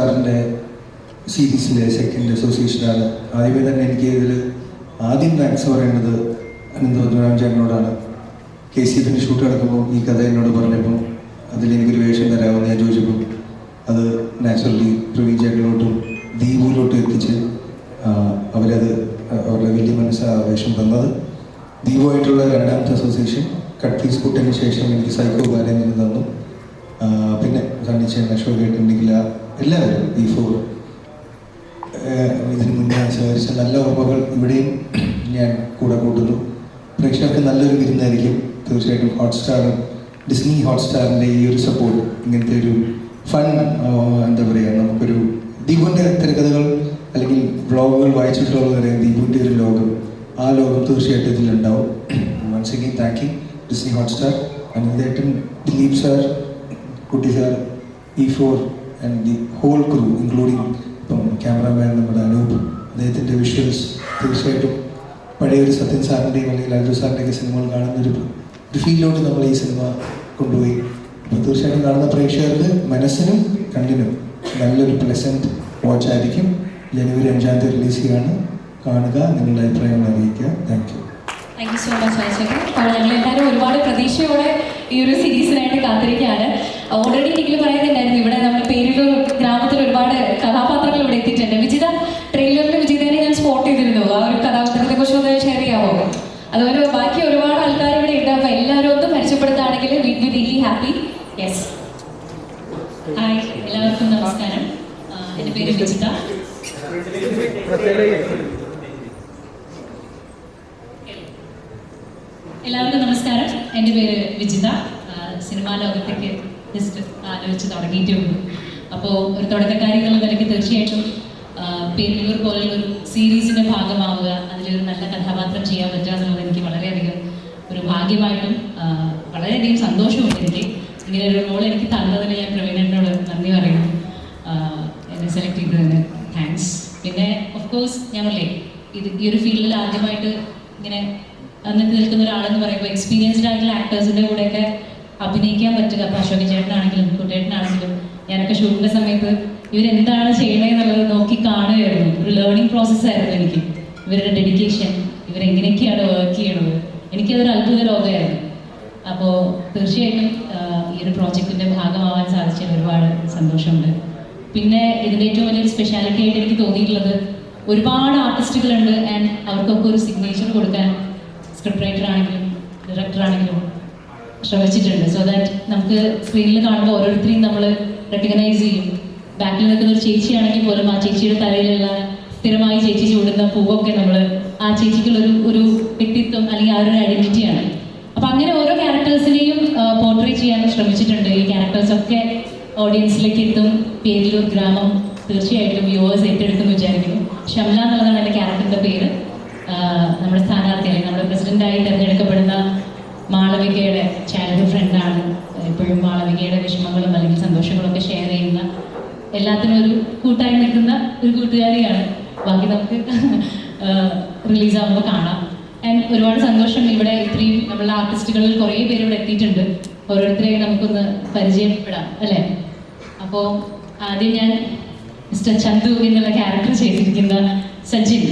ഹോട്ട്സ്റ്റാറിന്റെ സീരീസിലെ സെക്കൻഡ് അസോസിയേഷനാണ് ആദ്യമേ തന്നെ എനിക്ക് ഇതിൽ ആദ്യം താങ്ക്സ് പറയേണ്ടത് അനന്തപത്മനാഭൻ ചേട്ടനോടാണ്. കെ സി എഫിന്റെ ഷൂട്ട് നടക്കുമ്പോൾ ഈ കഥ എന്നോട് പറഞ്ഞപ്പോൾ അതിലെനിക്കൊരു വേഷം തരാമെന്ന് ഞാൻ ചോദിച്ചപ്പോൾ അത് നാച്ചുറലി പ്രവീൺ ചേട്ടനോട്ടും ദീപുവിലോട്ടും എത്തിച്ച് ആ, അവരത് അവരുടെ വലിയ മനസ്സ് ആ വേഷം തന്നത്. ദീപുമായിട്ടുള്ള രണ്ടാമത്തെ അസോസിയേഷൻ കട്ട് പീസ് കൂട്ടിന് ശേഷം എനിക്ക് സൈക്കോ ബാലൻ തന്നു. പിന്നെ സണ്ണിച്ചേട്ടൻ അശോക് ഏട്ടുണ്ടെങ്കിൽ എല്ലാവരും ഈ ഫോർ ഇതിന് മുന്നേ സഹകരിച്ച നല്ല ഓർമ്മകൾ ഇവിടെയും ഞാൻ കൂടെ കൂട്ടുന്നു. പ്രേക്ഷകർക്ക് നല്ലൊരു വിരുന്നായിരിക്കും. തീർച്ചയായിട്ടും ഹോട്ട്സ്റ്റാർ ഡിസ്നി ഹോട്ട്സ്റ്റാറിന്റെ ഈ ഒരു സപ്പോർട്ട് ഇങ്ങനത്തെ ഒരു ഫൺ എന്താ പറയുക നമുക്കൊരു ദീപുവിന്റെ തിരക്കഥകൾ അല്ലെങ്കിൽ വ്ളോഗുകൾ വായിച്ചിട്ടുള്ളവരെ ദീപുവിന്റെ ഒരു ലോകം. ആ ലോകം തീർച്ചയായിട്ടും ഇതിലുണ്ടാവും. Once again thank you Disney Hotstar അനിതേട്ടൻ Dileep sir Kutty sir E four and the whole crew including ഇപ്പം ക്യാമറമാൻ നമ്മുടെ അനൂപ് അദ്ദേഹത്തിന്റെ വിഷ്വൽസ് തീർച്ചയായിട്ടും പഴയ ഒരു സത്യൻ സാറിന്റെയും അല്ലെങ്കിൽ അജു സാറിന്റെയൊക്കെ സിനിമകൾ കാണുന്നൊരു ഒരു ഫീലിലോട്ട് നമ്മൾ ഈ സിനിമ കൊണ്ടുപോയി. അപ്പോൾ തീർച്ചയായിട്ടും കാണുന്ന പ്രേക്ഷകർക്ക് മനസ്സിനും കണ്ണിനും നല്ലൊരു പ്ലസന്റ് വാച്ച് ആയിരിക്കും. ജനുവരി അഞ്ചാം തീയതി റിലീസ് ചെയ്യാണ്. കാണുക നിങ്ങളുടെ അഭിപ്രായങ്ങൾ അറിയിക്കുക. Thank you thank you so much അയച്ചേക്കൻ അപ്പോൾ ഞങ്ങൾ എല്ലാവരും ഒരുപാട് പ്രതീക്ഷയോടെ ഈ ഒരു സീരീസിനായിട്ട് കാത്തിരിക്കുകയാണ്. ഓൾറെഡി എനിക്ക് പറയുന്നുണ്ടായിരുന്നു ഇവിടെ നമ്മുടെ പേരിലൂർ ഗ്രാമത്തിൽ ഒരുപാട് കഥാപാത്രങ്ങൾ ഇവിടെ എത്തിയിട്ടുണ്ട്. വിജിത ട്രെയിലറിൽ വിജിതനെ ഞാൻ സ്പോട്ട് ചെയ്തിരുന്നു. ആ ഒരു കഥാപാത്രത്തെ കുറിച്ച് ഒന്ന് ഷെയർ ചെയ്യാമോ? അതുപോലെ ബാക്കി ഒരുപാട് ആൾക്കാർ ഇവിടെ ഉണ്ട്. അപ്പൊ എല്ലാവരും ഒന്ന് പരിചയപ്പെടുത്താണെങ്കിൽ we be really happy yes hi എല്ലാവർക്കും നമസ്കാരം. എന്റെ പേര് വിജിത. എല്ലാവർക്കും നമസ്കാരം. എന്റെ പേര് വിജിത. സിനിമാ ലോകത്തേക്ക് ജസ്റ്റ് ആലോചിച്ച് തുടങ്ങിയിട്ടേ ഉള്ളൂ. അപ്പോൾ ഒരു തുടക്കക്കാരി എന്നുള്ള നിലയ്ക്ക് തീർച്ചയായിട്ടും പേരിലൂർ പോലുള്ള ഒരു സീരീസിന്റെ ഭാഗമാവുക അതിലൊരു നല്ല കഥാപാത്രം ചെയ്യാൻ പറ്റുക എന്നുള്ളത് എനിക്ക് വളരെയധികം ഒരു ഭാഗ്യമായിട്ടും വളരെയധികം സന്തോഷമുണ്ട് എനിക്ക് ഇങ്ങനെ ഒരു റോൾ എനിക്ക് തന്നതിന് ഞാൻ പ്രവീണനോട് നന്ദി പറയുന്നു. എന്നെ സെലക്ട് ചെയ്തതിന് താങ്ക്സ് പിന്നെ ഓഫ് കോഴ്സ് പറയേ ഇത് ഈ ഒരു ഫീൽഡിൽ ആദ്യമായിട്ട് ഇങ്ങനെ നിൽക്കുന്ന ഒരാളെന്ന് പറയുമ്പോൾ എക്സ്പീരിയൻസ്ഡ് ആയിട്ടുള്ള ആക്ടേഴ്സിന്റെ കൂടെയൊക്കെ അഭിനയിക്കാൻ പറ്റുക അപ്പോൾ അശോക് ചേട്ടനാണെങ്കിലും കുട്ടേട്ടനാണെങ്കിലും ഞാനൊക്കെ ഷൂട്ടിന്റെ സമയത്ത് ഇവരെന്താണ് ചെയ്യണേ എന്നുള്ളത് നോക്കി കാണുകയായിരുന്നു. ഒരു ലേണിംഗ് പ്രോസസ്സായിരുന്നു എനിക്ക്. ഇവരുടെ ഡെഡിക്കേഷൻ ഇവരെങ്ങനെയൊക്കെയാണ് വർക്ക് ചെയ്യണത്. എനിക്കതൊരു അത്ഭുത ലോകമായിരുന്നു. അപ്പോൾ തീർച്ചയായിട്ടും ഈ ഒരു പ്രോജക്റ്റിന്റെ ഭാഗമാവാൻ സാധിച്ചതിൽ ഒരുപാട് സന്തോഷമുണ്ട്. പിന്നെ ഇതിന്റെ ഏറ്റവും വലിയൊരു സ്പെഷ്യാലിറ്റി ആയിട്ട് എനിക്ക് തോന്നിയിട്ടുള്ളത് ഒരുപാട് ആർട്ടിസ്റ്റുകളുണ്ട് ആൻഡ് അവർക്കൊക്കെ ഒരു സിഗ്നേച്ചർ കൊടുക്കാൻ സ്ക്രിപ്റ്റ് റൈറ്റർ ആണെങ്കിലും ഡയറക്ടർ ആണെങ്കിലും ശ്രമിച്ചിട്ടുണ്ട്. സോ ദാറ്റ് നമുക്ക് സ്ക്രീനിൽ കാണുമ്പോൾ ഓരോരുത്തരെയും നമ്മൾ റെക്കഗ്നൈസ് ചെയ്യും. ബാക്കിൽ നിൽക്കുന്ന ഒരു ചേച്ചിയാണെങ്കിൽ പോലും ആ ചേച്ചിയുടെ തലയിലുള്ള സ്ഥിരമായി ചേച്ചി ചൂടുന്ന പൂവൊക്കെ നമ്മൾ ആ ചേച്ചിക്കുള്ളൊരു ഒരു വ്യക്തിത്വം അല്ലെങ്കിൽ ആ ഒരു ഐഡന്റിറ്റിയാണ് അപ്പൊ അങ്ങനെ ഓരോ ക്യാരക്ടേഴ്സിനെയും പോർട്രേ ചെയ്യാൻ ശ്രമിച്ചിട്ടുണ്ട്. ഈ ക്യാരക്ടേഴ്സ് ഒക്കെ ഓഡിയൻസിലേക്ക് എത്തും. പേരിലൂർ ഗ്രാമം തീർച്ചയായിട്ടും വ്യൂവേഴ്സ് ഏറ്റെടുക്കുമെന്ന് വിചാരിക്കുന്നു. ഷംല എന്നുള്ളതാണ് എന്റെ ക്യാരക്ടറിന്റെ പേര്. നമ്മുടെ സ്ഥാനാർത്ഥി അല്ലെങ്കിൽ നമ്മുടെ പ്രസിഡന്റായി തിരഞ്ഞെടുക്കപ്പെടുന്ന മാളവികയുടെ ചൈൽഡ്ഹുഡ് ഫ്രണ്ടാണ് എപ്പോഴും മാളവികയുടെ വിഷമങ്ങളും അല്ലെങ്കിൽ സന്തോഷങ്ങളും ഒക്കെ ഷെയർ ചെയ്യുന്ന എല്ലാത്തിനും ഒരു കൂട്ടായി നിൽക്കുന്ന ഒരു കൂട്ടുകാരിയാണ്. ബാക്കി നമുക്ക് റിലീസ് ആകുമ്പോൾ കാണാം. ആൻഡ് ഒരുപാട് സന്തോഷം ഇവിടെ ഇത്രയും നമ്മളെ ആർട്ടിസ്റ്റുകളിൽ കുറേ പേര് ഇവിടെ എത്തിയിട്ടുണ്ട്. ഓരോരുത്തരെയും നമുക്കൊന്ന് പരിചയപ്പെടാം അല്ലേ? അപ്പോൾ ആദ്യം ഞാൻ മിസ്റ്റർ ചന്തു എന്നുള്ള ക്യാരക്ടർ ചെയ്തിരിക്കുന്ന സജിൻ